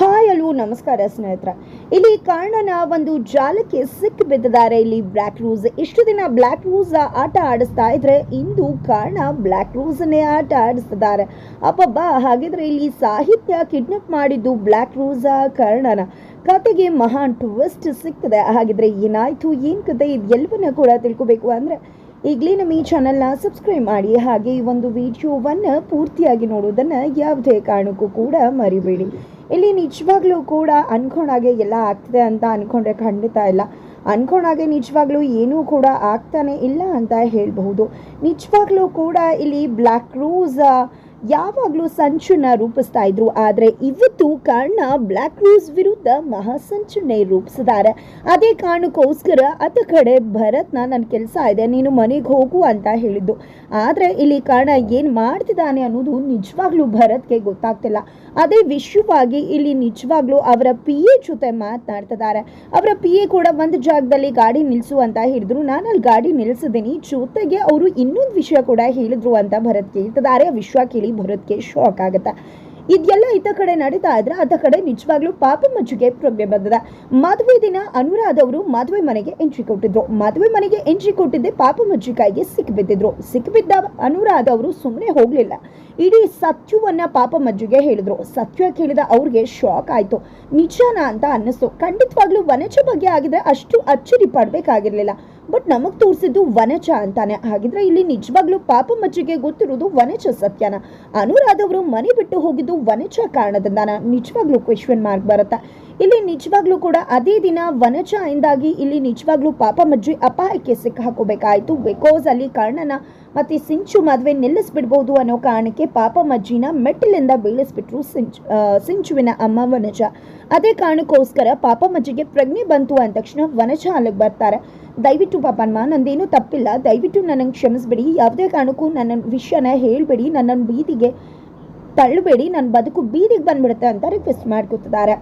Hi ಅಲ್ವೋ ನಮಸ್ಕಾರ ಸ್ನೇಹಿತರ. ಇಲ್ಲಿ ಕರ್ಣನ ಒಂದು ಜಾಲಕ್ಕೆ ಸಿಕ್ಕಿ ಬಿದ್ದಿದ್ದಾರೆ ಇಲ್ಲಿ ಬ್ಲ್ಯಾಕ್ ರೂಸ್ ಇಷ್ಟು ದಿನ ಬ್ಲ್ಯಾಕ್ ರೂಸ್ ಆಟ ಆಡಿಸ್ತಾ ಇದ್ರೆ ಇಂದು ಕರ್ಣ ಬ್ಲ್ಯಾಕ್ ರೂಸ್ನೇ ಆಟ ಆಡಿಸ್ತಿದ್ದಾರೆ. ಅಪ್ಪಬ್ಬ ಹಾಗಿದ್ರೆ ಇಲ್ಲಿ ಸಾಹಿತ್ಯ ಕಿಡ್ನಾಪ್ ಮಾಡಿದ್ದು ಬ್ಲ್ಯಾಕ್ ರೂಸ್ ಕರ್ಣನ. ಕತೆಗೆ ಮಹಾನ್ ಟ್ವಿಸ್ಟ್ ಸಿಗ್ತದೆ ಹಾಗಿದ್ರೆ ಏನಾಯ್ತು, ಏನ್ ಕತೆ, ಇದೆಲ್ಲವನ್ನ ಕೂಡ ತಿಳ್ಕೊಬೇಕು ಅಂದ್ರೆ ಈಗಲೇ ನಮ್ಮ ಈ ಚಾನಲ್ನ ಸಬ್ಸ್ಕ್ರೈಬ್ ಮಾಡಿ. ಹಾಗೆ ಈ ಒಂದು ವಿಡಿಯೋವನ್ನು ಪೂರ್ತಿಯಾಗಿ ನೋಡೋದನ್ನು ಯಾವುದೇ ಕಾರಣಕ್ಕೂ ಕೂಡ ಮರಿಬೇಡಿ. ಇಲ್ಲಿ ನಿಜವಾಗ್ಲೂ ಕೂಡ ಅನ್ಕೊಂಡಾಗೆ ಎಲ್ಲ ಆಗ್ತಿದೆ ಅಂತ ಅನ್ಕೊಂಡ್ರೆ ಖಂಡಿತ ಇಲ್ಲ. ಅನ್ಕೊಂಡಾಗೆ ನಿಜವಾಗ್ಲೂ ಏನೂ ಕೂಡ ಆಗ್ತಾನೆ ಇಲ್ಲ ಅಂತ ಹೇಳಬಹುದು. ನಿಜವಾಗ್ಲೂ ಕೂಡ ಇಲ್ಲಿ ಬ್ಲ್ಯಾಕ್ ರೂಸ್ ಯಾವಾಗಲೂ ಸಂಚುನ ರೂಪಿಸ್ತಾ ಇದ್ರು, ಆದರೆ ಇವತ್ತು ಕಾರಣ ಬ್ಲ್ಯಾಕ್ ರೋಸ್ ವಿರುದ್ಧ ಮಹಾಸಂಚನೆ ರೂಪಿಸಿದ್ದಾರೆ. ಅದೇ ಕಾರಣಕ್ಕೋಸ್ಕರ ಅತ ಕಡೆ ಭರತ್ನ ನನ್ನ ಕೆಲಸ ಇದೆ, ನೀನು ಮನೆಗೆ ಹೋಗು ಅಂತ ಹೇಳಿದ್ದು. ಆದರೆ ಇಲ್ಲಿ ಕಾರಣ ಏನು ಮಾಡ್ತಿದ್ದಾನೆ ಅನ್ನೋದು ನಿಜವಾಗ್ಲೂ ಭರತ್ಗೆ ಗೊತ್ತಾಗ್ತಿಲ್ಲ. ಅದೇ ವಿಶ್ವವಾಗಿ ಇಲ್ಲಿ ನಿಜವಾಗ್ಲೂ ಅವರ ಪಿ ಎ ಜೊತೆ ಮಾತನಾಡ್ತಿದ್ದಾರೆ. ಅವರ ಪಿ ಎ ಕೂಡ ಒಂದು ಜಾಗದಲ್ಲಿ ಗಾಡಿ ನಿಲ್ಲಿಸು ಅಂತ ಹೇಳಿದ್ರು. ನಾನು ಅಲ್ಲಿ ಗಾಡಿ ನಿಲ್ಲಿಸಿದ್ದೀನಿ ಜೊತೆಗೆ ಅವರು ಇನ್ನೊಂದು ವಿಷಯ ಕೂಡ ಹೇಳಿದ್ರು ಅಂತ ಭರತ್ ಕೇಳ್ತಿದ್ದಾರೆ ವಿಶ್ವ ವಿಷಯ ಕೇಳಿ ಭರತ್ಗೆ ಶಾಕ್ ಆಗುತ್ತೆ? ಇದೆಲ್ಲ ಇತ ಕಡೆ ನಡೀತಾ ಇದ್ರೆ ಅದ ಕಡೆ ನಿಜವಾಗ್ಲೂ ಪಾಪ ಮಜ್ಜಿಗೆ ಪ್ರಜ್ಞೆ ಬಂದದ. ಮದುವೆ ದಿನ ಅನುರಾಧ ಅವರು ಮದುವೆ ಮನೆಗೆ ಎಂಟ್ರಿ ಕೊಟ್ಟಿದ್ರು. ಮದುವೆ ಮನೆಗೆ ಎಂಟ್ರಿ ಕೊಟ್ಟಿದ್ದೆ ಪಾಪ ಮಜ್ಜಿಕಾಯಿಗೆ ಸಿಕ್ಬಿದ್ದಿದ್ರು ಸಿಕ್ಬಿದ್ದ ಅನುರಾಧ ಅವರು ಸುಮ್ಮನೆ ಹೋಗ್ಲಿಲ್ಲ. ಇಡೀ ಸತ್ಯವನ್ನ ಪಾಪ ಮಜ್ಜಿಗೆ ಹೇಳಿದ್ರು. ಸತ್ಯ ಕೇಳಿದ ಅವ್ರಿಗೆ ಶಾಕ್ ಆಯ್ತು. ನಿಜಾನ ಅಂತ ಅನ್ನಿಸ್ತು. ಖಂಡಿತವಾಗ್ಲೂ ವನಜ ಬಗ್ಗೆ ಆಗಿದ್ರೆ ಅಷ್ಟು ಅಚ್ಚರಿ ಪಡ್ಬೇಕಾಗಿರ್ಲಿಲ್ಲ. ಬಟ್ ನಮಗ್ ತೋರಿಸಿದ್ದು ವನಜ ಅಂತಾನೆ. ಹಾಗಿದ್ರೆ ಇಲ್ಲಿ ನಿಜವಾಗ್ಲೂ ಪಾಪ ಮಜ್ಜಿಗೆ ಗೊತ್ತಿರೋದು ವನಜ ಸತ್ಯನ. ಅನುರಾಧವರು ಮನೆ ಬಿಟ್ಟು ಹೋಗಿದ್ದು ವನಜ ಕಾರಣದಿಂದಾನ. ನಿಜವಾಗ್ಲೂ ಕ್ವೆಶನ್ ಮಾರ್ಕ್ ಬರುತ್ತೆ. ಇಲ್ಲಿ ನಿಜವಾಗ್ಲೂ ಕೂಡ ಅದೇ ದಿನ ವನಜ ಇಂದಾಗಿ ಇಲ್ಲಿ ನಿಜವಾಗ್ಲೂ ಪಾಪ ಮಜ್ಜಿ ಅಪಾಯಕ್ಕೆ ಸಿಕ್ಕಾಕೋಬೇಕಾಯಿತು. ಬಿಕಾಸ್ ಅಲ್ಲಿ ಕರ್ಣನ ಮತ್ತೆ ಸಿಂಚು ಮದುವೆ ನಿಲ್ಲಿಸ್ಬಿಡ್ಬೋದು ಅನ್ನೋ ಕಾರಣಕ್ಕೆ ಪಾಪ ಮಜ್ಜಿನ ಮೆಟ್ಟಿಲಿಂದ ಬೀಳಿಸ್ಬಿಟ್ರು ಸಿಂಚು ಸಿಂಚುವಿನ ಅಮ್ಮ ವನಜ. ಅದೇ ಕಾರಣಕ್ಕೋಸ್ಕರ ಪಾಪ ಮಜ್ಜಿಗೆ ಪ್ರಜ್ಞೆ ಬಂತು ಅಂದ ತಕ್ಷಣ ವನಜ ಅಲ್ಲಿಗೆ ಬರ್ತಾರೆ. ದಯವಿಟ್ಟು ಪಾಪನ್ಮ ನಂದೇನು ತಪ್ಪಿಲ್ಲ. ದಯವಿಟ್ಟು ನನ್ನನ್ನು ಕ್ಷಮಿಸ್ಬೇಡಿ. ಯಾವುದೇ ಕಾರಣಕ್ಕೂ ನನ್ನ ವಿಷಯನ ಹೇಳ್ಬೇಡಿ. ನನ್ನನ್ನು ಬೀದಿಗೆ ತಳ್ಳಬೇಡಿ. ನನ್ನ ಬದುಕು ಬೀದಿಗೆ ಬಂದ್ಬಿಡುತ್ತೆ ಅಂತ ರಿಕ್ವೆಸ್ಟ್ ಮಾಡ್ಕೊತಿದ್ದಾರೆ.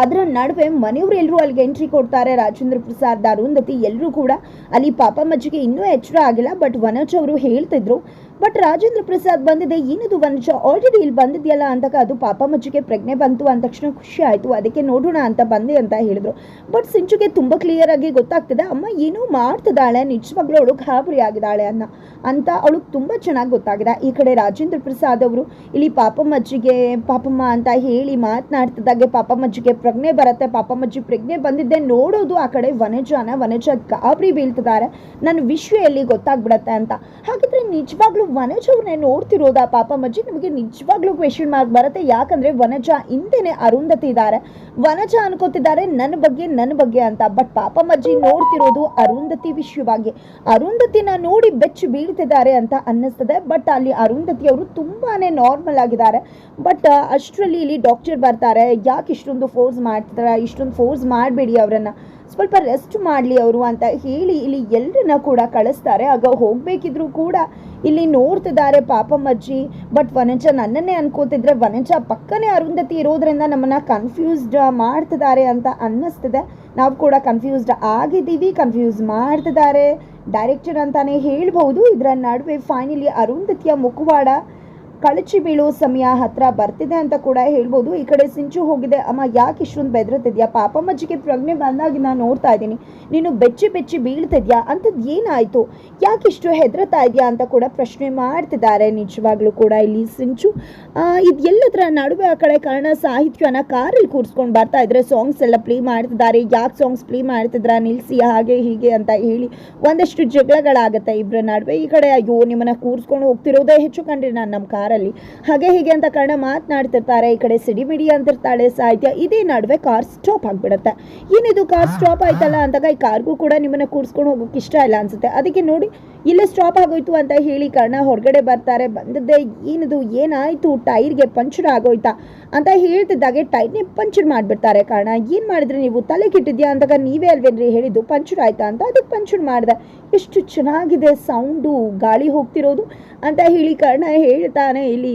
ಅದರ ನಡುವೆ ಮನೆಯವರು ಎಲ್ಲರೂ ಅಲ್ಲಿಗೆ ಎಂಟ್ರಿ ಕೊಡ್ತಾರೆ. ರಾಜೇಂದ್ರ ಪ್ರಸಾದ್, ಅರುಂಧತಿ ಎಲ್ಲರೂ ಕೂಡ ಅಲ್ಲಿ ಪಾಪ ಮಜ್ಜಿಗೆ ಇನ್ನೂ ಎಚ್ಚರ ಆಗಿಲ್ಲ. ಬಟ್ ವನಜ್ ಅವರು ಹೇಳ್ತಿದ್ರು ಬಟ್ ರಾಜೇಂದ್ರ ಪ್ರಸಾದ್ ಬಂದಿದೆ ಏನದು ವನಜ ಆಲ್ರೆಡಿ ಇಲ್ಲಿ ಬಂದಿದೆಯಲ್ಲ ಅಂದಾಗ ಅದು ಪಾಪ ಮಜ್ಜಿಗೆ ಪ್ರಜ್ಞೆ ಬಂತು ಅಂದ ತಕ್ಷಣ ಖುಷಿ ಆಯಿತು, ಅದಕ್ಕೆ ನೋಡೋಣ ಅಂತ ಬಂದೆ ಅಂತ ಹೇಳಿದ್ರು. ಬಟ್ ಸಿಂಚುಗೆ ತುಂಬ ಕ್ಲಿಯರ್ ಆಗಿ ಗೊತ್ತಾಗ್ತದೆ, ಅಮ್ಮ ಏನೋ ಮಾಡ್ತಿದ್ದಾಳೆ, ನಿಜವಾಗ್ಲೂ ಅವಳು ಗಾಬರಿ ಆಗಿದ್ದಾಳೆ ಅನ್ನ ಅಂತ ಅವಳಿಗೆ ತುಂಬ ಚೆನ್ನಾಗಿ ಗೊತ್ತಾಗಿದೆ. ಈ ಕಡೆ ರಾಜೇಂದ್ರ ಪ್ರಸಾದ್ ಅವರು, ಇಲ್ಲಿ ಪಾಪಮ್ಮಜ್ಜಿಗೆ ಪಾಪಮ್ಮ ಅಂತ ಹೇಳಿ ಮಾತನಾಡ್ತಿದ್ದಾಗೆ ಪಾಪಮ್ಮಜ್ಜಿಗೆ ಪ್ರಜ್ಞೆ ಬರುತ್ತೆ ಪಾಪಮ್ಮಜ್ಜಿ ಪ್ರಜ್ಞೆ ಬಂದಿದ್ದೆ ನೋಡೋದು ಆ ಕಡೆ ವನಜಾನ, ವನಜ ಗಾಬರಿ ಬೀಳ್ತಿದ್ದಾರೆ, ನನ್ನ ವಿಶ್ವ ಎಲ್ಲಿ ಗೊತ್ತಾಗ್ಬಿಡತ್ತೆ ಅಂತ. ಹಾಗಿದ್ರೆ ನಿಜವಾಗ್ಲೂ ವನಜ ಅವ್ರನ್ನೇ ನೋಡ್ತಿರೋದಾ ಮಜ್ಜಿ? ನಮಗೆ ನಿಜವಾಗ್ಲೂ ಕ್ವೆಶನ್ ಮಾರ್ಕ್ ಬರುತ್ತೆ. ಯಾಕಂದ್ರೆ ವನಜ ಹಿಂದೆನೆ ಅರುಂಧತಿ ಇದ್ದಾರೆ ವನಜ ಅನ್ಕೋತಿದ್ದಾರೆ, ನನ್ನ ಬಗ್ಗೆ ನನ್ನ ಬಗ್ಗೆ ಅಂತ. ಬಟ್ ಪಾಪಮ್ಮಜ್ಜಿ ನೋಡ್ತಿರೋದು ಅರುಂಧತಿ ವಿಷಯವಾಗಿ. ಅರುಂಧತಿನ ನೋಡಿ ಬೆಚ್ಚು ಬೀಳ್ತಿದ್ದಾರೆ ಅಂತ ಅನ್ನಿಸ್ತದೆ. ಬಟ್ ಅಲ್ಲಿ ಅರುಂಧತಿ ಅವರು ತುಂಬಾನೇ ನಾರ್ಮಲ್ ಆಗಿದ್ದಾರೆ. ಬಟ್ ಅಷ್ಟರಲ್ಲಿ ಇಲ್ಲಿ ಡಾಕ್ಟರ್ ಬರ್ತಾರೆ. ಯಾಕೆ ಇಷ್ಟೊಂದು ಫೋರ್ಸ್ ಮಾಡ್ತಿದ್ದಾರೆ ಇಷ್ಟೊಂದು ಫೋರ್ಸ್ ಮಾಡಬೇಡಿ ಅವರನ್ನ. ಸ್ವಲ್ಪ ರೆಸ್ಟ್ ಮಾಡಲಿ ಅವರು ಅಂತ ಹೇಳಿ ಇಲ್ಲಿ ಎಲ್ಲರನ್ನ ಕೂಡ ಕಳಿಸ್ತಾರೆ. ಆಗ ಹೋಗಬೇಕಿದ್ರು ಕೂಡ ಇಲ್ಲಿ ನೋಡ್ತಿದ್ದಾರೆ ಪಾಪಮ್ಮಜ್ಜಿ ಬಟ್ ವನಜ ನನ್ನನ್ನೇ ಅನ್ಕೋತಿದ್ರೆ, ವನಜ ಪಕ್ಕನೇ ಅರುಂಧತಿ ಇರೋದ್ರಿಂದ ನಮ್ಮನ್ನ ಕನ್ಫ್ಯೂಸ್ಡ್ ಮಾಡ್ತಿದ್ದಾರೆ ಅಂತ ಅನ್ನಿಸ್ತಿದೆ. ನಾವು ಕೂಡ ಕನ್ಫ್ಯೂಸ್ಡ್ ಆಗಿದ್ದೀವಿ ಕನ್ಫ್ಯೂಸ್ ಮಾಡ್ತಿದ್ದಾರೆ. ಡೈರೆಕ್ಟರ್ ಅಂತಾನೆ ಹೇಳ್ಬಹುದು. ಇದರ ನಡುವೆ ಫೈನಲಿ ಅರುಂಧತಿಯ ಮುಖವಾಡ ಕಳಚಿ ಬೀಳೋ ಸಮಯ ಹತ್ರ ಬರ್ತಿದೆ ಅಂತ ಕೂಡ ಹೇಳ್ಬೋದು. ಈ ಕಡೆ ಸಿಂಚು ಹೋಗಿದೆ. ಅಮ್ಮ, ಯಾಕೆ ಇಷ್ಟೊಂದು ಬೆದರುತ್ತಿದ್ಯಾ ಪಾಪಮ್ಮಜ್ಜಿಗೆ ಪ್ರಜ್ಞೆ ಬಂದಾಗ ನಾನು ನೋಡ್ತಾ ಇದ್ದೀನಿ. ನೀನು ಬೆಚ್ಚಿ ಬೆಚ್ಚಿ ಬೀಳ್ತಿದ್ಯಾ? ಅಂಥದ್ದು ಏನಾಯಿತು? ಯಾಕೆ ಇಷ್ಟು ಹೆದರ್ತಾ ಇದೆಯಾ ಅಂತ ಕೂಡ ಪ್ರಶ್ನೆ ಮಾಡ್ತಿದ್ದಾರೆ ನಿಜವಾಗ್ಲೂ ಕೂಡ ಇಲ್ಲಿ ಸಿಂಚು. ಇದೆಲ್ಲದರ ನಡುವೆ ಆ ಕಡೆ ಕನ್ನಡ ಸಾಹಿತ್ಯನ ಕಾರಲ್ಲಿ ಕೂರಿಸ್ಕೊಂಡು ಬರ್ತಾ ಇದ್ರೆ ಸಾಂಗ್ಸ್ ಎಲ್ಲ ಪ್ಲೇ ಮಾಡ್ತಿದ್ದಾರೆ. ಯಾಕೆ ಸಾಂಗ್ಸ್ ಪ್ಲೇ ಮಾಡ್ತಿದ್ರ? ನಿಲ್ಲಿಸಿ ಹಾಗೆ, ಹೀಗೆ ಅಂತ ಹೇಳಿ ಒಂದಷ್ಟು ಜಗಳಗಳಾಗುತ್ತೆ ಇಬ್ಬರ ನಡುವೆ. ಈ ಕಡೆ ಅಯ್ಯೋ, ನಿಮ್ಮನ್ನ ಕೂರಿಸ್ಕೊಂಡು ಹೋಗ್ತಿರೋದೇ ಹೆಚ್ಚು ಕಂಡ್ರಿ ನಾನು ನಮ್ಮ ಕಾರಲ್ಲಿ. ಹಾಗೆ ಹೀಗೆ ಅಂತ ಕಾರಣ ಮಾತನಾಡ್ತಿರ್ತಾರೆ. ಈ ಕಡೆ ಸಿಡಿಮಿಡಿ ಅಂತಿರ್ತಾಳೆ ಸಾಹಿತ್ಯ. ಇದೇ ನಡುವೆ ಕಾರ್ ಸ್ಟಾಪ್ ಆಗಿಬಿಡುತ್ತೆ. ಏನಿದು ಕಾರ್ ಸ್ಟಾಪ್ ಆಯ್ತಲ್ಲ ಅಂದಾಗ ಈ ಕಾರ್ಗೂ ಕೂಡ ನಿಮ್ಮನ್ನ ಕೂರಿಸ್ಕೊಂಡು ಹೋಗೋಕೆ ಇಷ್ಟ ಇಲ್ಲ ಅನ್ಸುತ್ತೆ. ಅದಕ್ಕೆ ನೋಡಿ ಇಲ್ಲೇ ಸ್ಟಾಪ್ ಆಗೋಯ್ತು ಅಂತ ಹೇಳಿ ಕಾರಣ ಹೊರಗಡೆ ಬರ್ತಾರೆ. ಬಂದದ್ದೇ ಏನಿದು ಏನಾಯ್ತು? ಟೈರ್ಗೆ ಪಂಚರ್ ಆಗೋಯ್ತಾ? ಅಂತ ಹೇಳ್ತಿದ್ದಾಗೆ ಟೈರ್ನೇ ಪಂಚರ್ ಮಾಡಿಬಿಡ್ತಾರೆ ಕಾರಣ. ಏನು ಮಾಡಿದ್ರೆ ನೀವು? ತಲೆ ಕೆಟ್ಟಿದ್ಯಾ ಅಂದಾಗ ನೀವೇ ಅಲ್ವೇನ್ರಿ ಹೇಳಿದ್ದು? ಪಂಚರ್ ಆಯ್ತಾ ಅಂತ? ಅದಕ್ಕೆ ಪಂಚರ್ ಮಾಡಿದೆ. ಎಷ್ಟು ಚೆನ್ನಾಗಿದೆ ಸೌಂಡು ಗಾಳಿ ಹೋಗ್ತಿರೋದು ಅಂತ ಹೇಳಿ ಕಾರಣ ಹೇಳ್ತಾನೆ ಇಲ್ಲಿ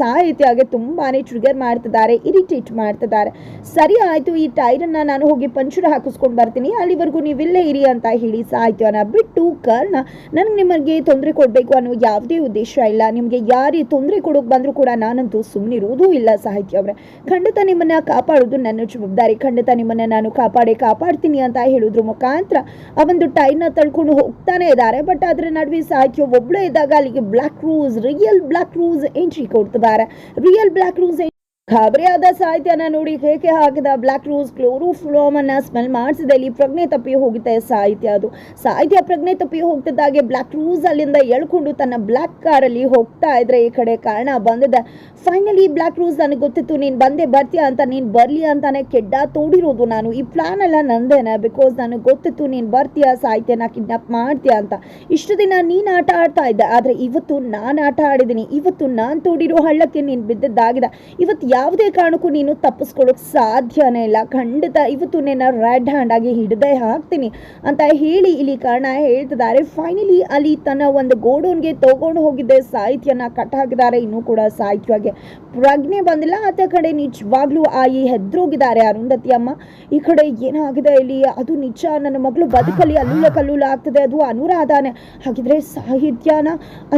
ಸಾಹಿತ್ಯ ಸಾಹಿತ್ಯಗೆ ತುಂಬಾನೇ ಟ್ರಿಗರ್ ಮಾಡ್ತಿದ್ದಾರೆ. ಇರಿಟೇಟ್ ಮಾಡ್ತಿದ್ದಾರೆ. ಸರಿ ಆಯ್ತು, ಈ ಟೈರನ್ನ ನಾನು ಹೋಗಿ ಪಂಚರ್ ಹಾಕಿಸ್ಕೊಂಡು ಬರ್ತೀನಿ. ಅಲ್ಲಿವರೆಗೂ ನೀವಿಲ್ಲೇ ಇರಿ ಅಂತ ಹೇಳಿ ಸಾಹಿತ್ಯನ ಬಿಟ್ಟು ಕರ್ಣ ನನಗೆ ನಿಮಗೆ ತೊಂದರೆ ಕೊಡಬೇಕು ಅನ್ನೋ ಯಾವುದೇ ಉದ್ದೇಶ ಇಲ್ಲ. ನಿಮಗೆ ಯಾರೇ ತೊಂದರೆ ಕೊಡೋಕೆ ಬಂದರೂ ಕೂಡ ನಾನಂತೂ ಸುಮ್ಮನಿರುವುದೂ ಇಲ್ಲ, ಸಾಹಿತ್ಯ ಅವರೇ. ಖಂಡಿತ ನಿಮ್ಮನ್ನು ಕಾಪಾಡೋದು ನನ್ನ ಜವಾಬ್ದಾರಿ. ಖಂಡಿತ ನಿಮ್ಮನ್ನ ನಾನು ಕಾಪಾಡೇ ಕಾಪಾಡ್ತೀನಿ ಅಂತ ಹೇಳೋದ್ರ ಮುಖಾಂತರ ಆ ಒಂದು ಟೈರ್ನ ತಳ್ಕೊಂಡು ಹೋಗ್ತಾನೆ ಇದ್ದಾರೆ. ಬಟ್ ಅದರ ನಡುವೆ ಸಾಹಿತ್ಯ ಒಬ್ಬಳೇ ಇದ್ದಾಗ ಅಲ್ಲಿಗೆ black rose real black rose entry ಕೊಡ್ತಿದ್ದಾರೆ ರಿಯಲ್ ಬ್ಲ್ಯಾಕ್ ರೂಸ್ ಗಾಬರಿಯಾದ ಸಾಹಿತ್ಯನ ನೋಡಿ ಹೇಗೆ ಹಾಕಿದ ಬ್ಲ್ಯಾಕ್ ರೋಸ್ ಕ್ಲೋರೋಫ್ಲೋಮ್ ಅನ್ನ ಸ್ಮೆಲ್ ಮಾಡಿಸಿದಲ್ಲಿ ಪ್ರಜ್ಞೆ ತಪ್ಪಿ ಹೋಗುತ್ತೆ ಸಾಹಿತ್ಯ ಅದು. ಸಾಹಿತ್ಯ ಪ್ರಜ್ಞೆ ತಪ್ಪಿ ಹೋಗ್ತಿದ್ದಾಗೆ ಬ್ಲ್ಯಾಕ್ ರೋಸ್ ಅಲ್ಲಿಂದ ಎಳ್ಕೊಂಡು ತನ್ನ ಬ್ಲ್ಯಾಕ್ ಕಾರಲ್ಲಿ ಹೋಗ್ತಾ ಇದ್ರೆ ಈ ಕಡೆ ಕಾರಣ ಬಂದಿದೆ. ಫೈನಲಿ ಬ್ಲ್ಯಾಕ್ ರೋಸ್ ನನಗೆ ಗೊತ್ತಿತ್ತು, ನೀನು ಬಂದೆ ಬರ್ತೀಯ ಅಂತ, ನೀನು ಬರಲಿ ಅಂತಾನೆ ಕೆಡ್ಡ ತೋಡಿರೋದು ನಾನು. ಈ ಪ್ಲಾನ್ ಎಲ್ಲ ನಂದೇನೆ? ಬಿಕಾಸ್ ನನಗೆ ಗೊತ್ತಿತ್ತು, ನೀನು ಬರ್ತೀಯ, ಸಾಹಿತ್ಯನ ಕಿಡ್ನಾಪ್ ಮಾಡ್ತೀಯ ಅಂತ. ಇಷ್ಟು ದಿನ ನೀನು ಆಟ ಆಡ್ತಾ ಇದ್ದೆ, ಆದರೆ ಇವತ್ತು ನಾನು ಆಟ ಆಡಿದ್ದೀನಿ. ಇವತ್ತು ನಾನು ತೋಡಿರೋ ಹಳ್ಳಕ್ಕೆ ನೀನು ಬಿದ್ದಿದ್ದಾಗಿದೆ. ಇವತ್ತು ಯಾವುದೇ ಕಾರಣಕ್ಕೂ ನೀನು ತಪ್ಪಿಸ್ಕೊಳ್ಳೋಕೆ ಸಾಧ್ಯನೇ ಇಲ್ಲ. ಖಂಡಿತ ಇವತ್ತು ನಿನ್ನ ರೆಡ್ ಹ್ಯಾಂಡ್ ಆಗಿ ಹಿಡ್ದೇ ಹಾಕ್ತೀನಿ ಅಂತ ಹೇಳಿ ಇಲ್ಲಿ ಕಾರಣ ಹೇಳ್ತಿದ್ದಾರೆ. ಫೈನಲಿ ಅಲ್ಲಿ ತನ್ನ ಒಂದು ಗೋಡೌನ್ಗೆ ತಗೊಂಡು ಹೋಗಿದ್ದೆ ಸಾಹಿತ್ಯನ ಕಟ್ ಹಾಕಿದ್ದಾರೆ. ಇನ್ನೂ ಕೂಡ ಸಾಹಿತ್ಯವಾಗಿ ಪ್ರಜ್ಞೆ ಬಂದಿಲ್ಲ. ಆತ ಕಡೆ ನಿಜವಾಗ್ಲೂ ಆಯಿ ಹೆದ್ರೋಗಿದ್ದಾರೆ. ಅರುಂಧತಿ ಅಮ್ಮ, ಈ ಕಡೆ ಏನಾಗಿದೆ ಇಲ್ಲಿ? ಅದು ನಿಜ? ನನ್ನ ಮಗಳು ಬದುಕಲ್ಲಿ ಅಲ್ಲೂಲ ಕಲ್ಲೂಲ ಆಗ್ತದೆ. ಅದು ಅನುರಾಧಾನೆ. ಹಾಗಿದ್ರೆ ಸಾಹಿತ್ಯನ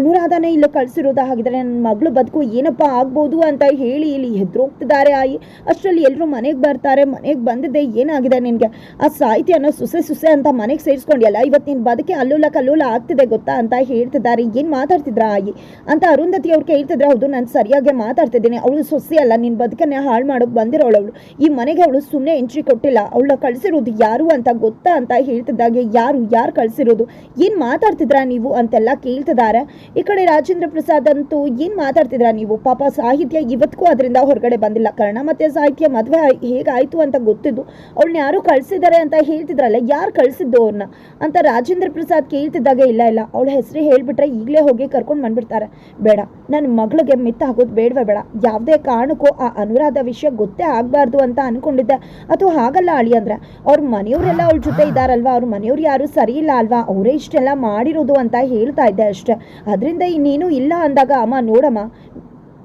ಅನುರಾಧಾನೆ ಇಲ್ಲ ಕಳ್ಸಿರೋದ? ಹಾಗಿದ್ರೆ ನನ್ನ ಮಗಳು ಬದುಕು ಏನಪ್ಪ ಆಗ್ಬೋದು ಅಂತ ಹೇಳಿ ಇಲ್ಲಿ ಹೆದ್ರೋಗ್ತಿದ್ದಾರೆ ಆಯಿ. ಅಷ್ಟರಲ್ಲಿ ಎಲ್ಲರೂ ಮನೆಗೆ ಬರ್ತಾರೆ. ಮನೆಗೆ ಬಂದಿದ್ದೆ, ಏನಾಗಿದೆ ನಿನಗೆ? ಆ ಸಾಹಿತ್ಯನ ಸುಸೆ ಸುಸೆ ಅಂತ ಮನೆಗೆ ಸೇರಿಸ್ಕೊಂಡಿಯಲ್ಲ ಇವತ್ತು ನಿನ್ನ ಬದುಕೆ ಅಲ್ಲೂಲ ಕಲ್ಲೂಲ ಆಗ್ತಿದೆ ಗೊತ್ತಾ ಅಂತ ಹೇಳ್ತಿದ್ದಾರೆ. ಏನು ಮಾತಾಡ್ತಿದ್ರ ಆಯಿ? ಅಂತ ಅರುಂಧತಿ ಅವ್ರು ಕೇಳ್ತಿದ್ರೆ, ಹೌದು, ನಾನು ಸರಿಯಾಗಿ ಮಾತಾಡ್ತಿದ್ದೀನಿ. ಅವಳು ಸೊಸೆ ಅಲ್ಲ ನಿನ್ನ ಬದುಕನ್ನೇ ಹಾಳು ಮಾಡೋಕೆ ಬಂದಿರೋಳು ಅವಳು. ಈ ಮನೆಗೆ ಅವಳು ಸುಮ್ಮನೆ ಎಂಟ್ರಿ ಕೊಟ್ಟಿಲ್ಲ. ಅವಳ ಕಳಿಸಿರೋದು ಯಾರು ಅಂತ ಗೊತ್ತಾ ಅಂತ ಹೇಳ್ತಿದ್ದಾಗೆ, ಯಾರು ಯಾರು ಕಳಿಸಿರೋದು? ಏನು ಮಾತಾಡ್ತಿದ್ರಾ ನೀವು? ಅಂತೆಲ್ಲ ಕೇಳ್ತಿದ್ದಾರೆ. ಈ ಕಡೆ ರಾಜೇಂದ್ರ ಪ್ರಸಾದ್ ಅಂತೂ ಏನು ಮಾತಾಡ್ತಿದ್ರಾ ನೀವು? ಪಾಪ ಸಾಹಿತ್ಯ ಇವತ್ತಿಗೂ ಅದರಿಂದ ಹೊರಗಡೆ ಬಂದಿಲ್ಲ. ಕರ್ಣ ಮತ್ತೆ ಸಾಹಿತ್ಯ ಮದುವೆ ಹೇಗಾಯ್ತು ಅಂತ ಗೊತ್ತಿದ್ದು, ಅವಳನ್ನ ಯಾರು ಕಳ್ಸಿದ್ದಾರೆ ಅಂತ ಹೇಳ್ತಿದ್ರಲ್ಲ, ಯಾರು ಕಳ್ಸಿದ್ದು ಅವ್ರನ್ನ ಅಂತ ರಾಜೇಂದ್ರ ಪ್ರಸಾದ್ ಕೇಳ್ತಿದ್ದಾಗ ಇಲ್ಲ ಇಲ್ಲ. ಅವಳ ಹೆಸರು ಹೇಳ್ಬಿಟ್ರೆ ಈಗಲೇ ಹೋಗಿ ಕರ್ಕೊಂಡು ಬಂದ್ಬಿಡ್ತಾರೆ. ಬೇಡ ನನ್ನ ಮಗಳಿಗೆ ಮಿತ್ತ ಆಗೋದು ಬೇಡವೇ ಬೇಡ. ಯಾವುದೇ ಕಾರಣಕ್ಕೂ ಆ ಅನುರಾಧ ವಿಷಯ ಗೊತ್ತೇ ಆಗಬಾರ್ದು ಅಂತ ಅನ್ಕೊಂಡಿದ್ದೆ. ಅಥವಾ ಹಾಗಲ್ಲ ಅಳಿ ಅಂದ್ರೆ. ಅವ್ರ ಮನೆಯವರೆಲ್ಲ ಅವ್ಳ ಜೊತೆ ಇದ್ದಾರಲ್ವಾ ಅವ್ರ ಮನೆಯವ್ರು ಯಾರು ಸರಿ ಇಲ್ಲ ಅಲ್ವಾ? ಅವರೇ ಇಷ್ಟೆಲ್ಲ ಮಾಡಿರೋದು ಅಂತ ಹೇಳ್ತಾ ಇದ್ದೆ ಅಷ್ಟೇ. ಅದರಿಂದ ಇನ್ನೇನು ಇಲ್ಲ ಅಂದಾಗ, ಅಮ್ಮ ನೋಡಮ್ಮ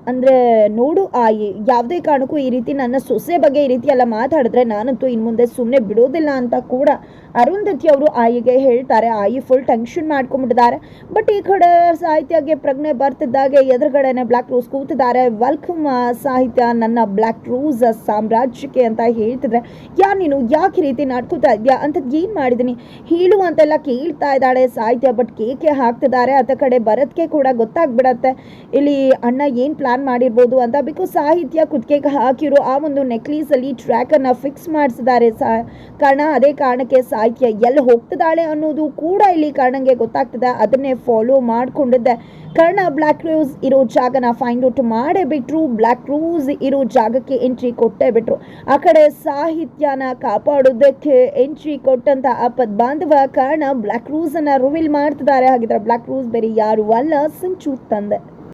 ಅಂದರೆ ನೋಡು, ಆ ಯಾವುದೇ ಕಾರಣಕ್ಕೂ ಈ ರೀತಿ ನನ್ನ ಸೊಸೆ ಬಗ್ಗೆ ಈ ರೀತಿ ಎಲ್ಲ ಮಾತಾಡಿದ್ರೆ ನಾನಂತೂ ಇನ್ನು ಮುಂದೆ ಸುಮ್ಮನೆ ಬಿಡೋದಿಲ್ಲ ಅಂತ ಕೂಡ ಅರುಂಧತಿ ಅವರು ಆಯಿಗೆ ಹೇಳ್ತಾರೆ. ಆಯಿ ಫುಲ್ ಟೆನ್ಷನ್ ಮಾಡ್ಕೊಂಡ್ಬಿಟ್ಟಿದ್ದಾರೆ. ಬಟ್ ಈ ಕಡೆ ಸಾಹಿತ್ಯಗೆ ಪ್ರಜ್ಞೆ ಬರ್ತಿದ್ದಾಗೆ, ಎದುರುಗಡೆನೆ ಬ್ಲ್ಯಾಕ್ ರೋಸ್ ಕೂತಿದ್ದಾರೆ. ವೆಲ್ಕಮ್ ಸಾಹಿತ್ಯ, ನನ್ನ ಬ್ಲ್ಯಾಕ್ ರೋಸ್ ಸಾಮ್ರಾಜ್ಯಕ್ಕೆ ಅಂತ ಹೇಳ್ತಿದ್ರೆ ಯಾ ನೀನು? ಯಾಕೆ ರೀತಿ ನಡ್ಕೋತಾ ಇದೆಯಾ ಅಂತದ್ದು ಏನು ಮಾಡಿದ್ದೀನಿ ಹೇಳು ಅಂತೆಲ್ಲ ಕೇಳ್ತಾ ಇದ್ದಾಳೆ ಸಾಹಿತ್ಯ ಬಟ್ ಕೇಕೆ ಹಾಕ್ತಿದ್ದಾರೆ. ಅತ್ತ ಕಡೆ ಭರತ್ಗೆ ಕೂಡ ಗೊತ್ತಾಗ್ಬಿಡತ್ತೆ. ಇಲ್ಲಿ ಅಣ್ಣ ಏನು ಪ್ಲಾನ್ ಮಾಡಿರ್ಬೋದು ಅಂತ ಬಿಕಾಸ್ ಸಾಹಿತ್ಯ ಕುತ್ತಿಗೆಗೆ ಹಾಕಿರೋ ಆ ಒಂದು ನೆಕ್ಲೀಸಲ್ಲಿ ಟ್ರ್ಯಾಕನ್ನು ಫಿಕ್ಸ್ ಮಾಡಿಸಿದ್ದಾರೆ. ಸಾ, ಕಾರಣ ಅದೇ ಕಾರಣಕ್ಕೆ ಸಾಹಿತ್ಯ ಎಲ್ಲಿ ಹೋಗ್ತಿದ್ದಾಳೆ ಅನ್ನೋದು ಕೂಡ ಇಲ್ಲಿ ಕಾರಣಕ್ಕೆ ಗೊತ್ತಾಗ್ತದೆ. ಅದನ್ನೇ ಫಾಲೋ ಮಾಡಿಕೊಂಡಿದ್ದೆ. ಕಾರಣ ಬ್ಲ್ಯಾಕ್ ರೂಸ್ ಇರೋ ಜಾಗನ ಫೈಂಡ್ ಔಟ್ ಮಾಡೇ ಬಿಟ್ರು ಬ್ಲ್ಯಾಕ್ ರೂಸ್ ಇರೋ ಜಾಗಕ್ಕೆ ಎಂಟ್ರಿ ಕೊಟ್ಟೇ ಬಿಟ್ರು. ಆ ಕಡೆ ಸಾಹಿತ್ಯನ ಕಾಪಾಡೋದಕ್ಕೆ ಎಂಟ್ರಿ ಕೊಟ್ಟಂತ ಆಪದ್ ಬಾಂಧವ ಕಾರಣ ಬ್ಲ್ಯಾಕ್ ರೂಸ್ ಅನ್ನ ರಿವೀಲ್ ಮಾಡ್ತಿದ್ದಾರೆ. ಹಾಗಿದ್ರೆ ಬ್ಲ್ಯಾಕ್ ರೂಸ್ ಬೇರೆ ಯಾರು ಅಲ್ಲ. ಸಂಚು ತಂದೆ.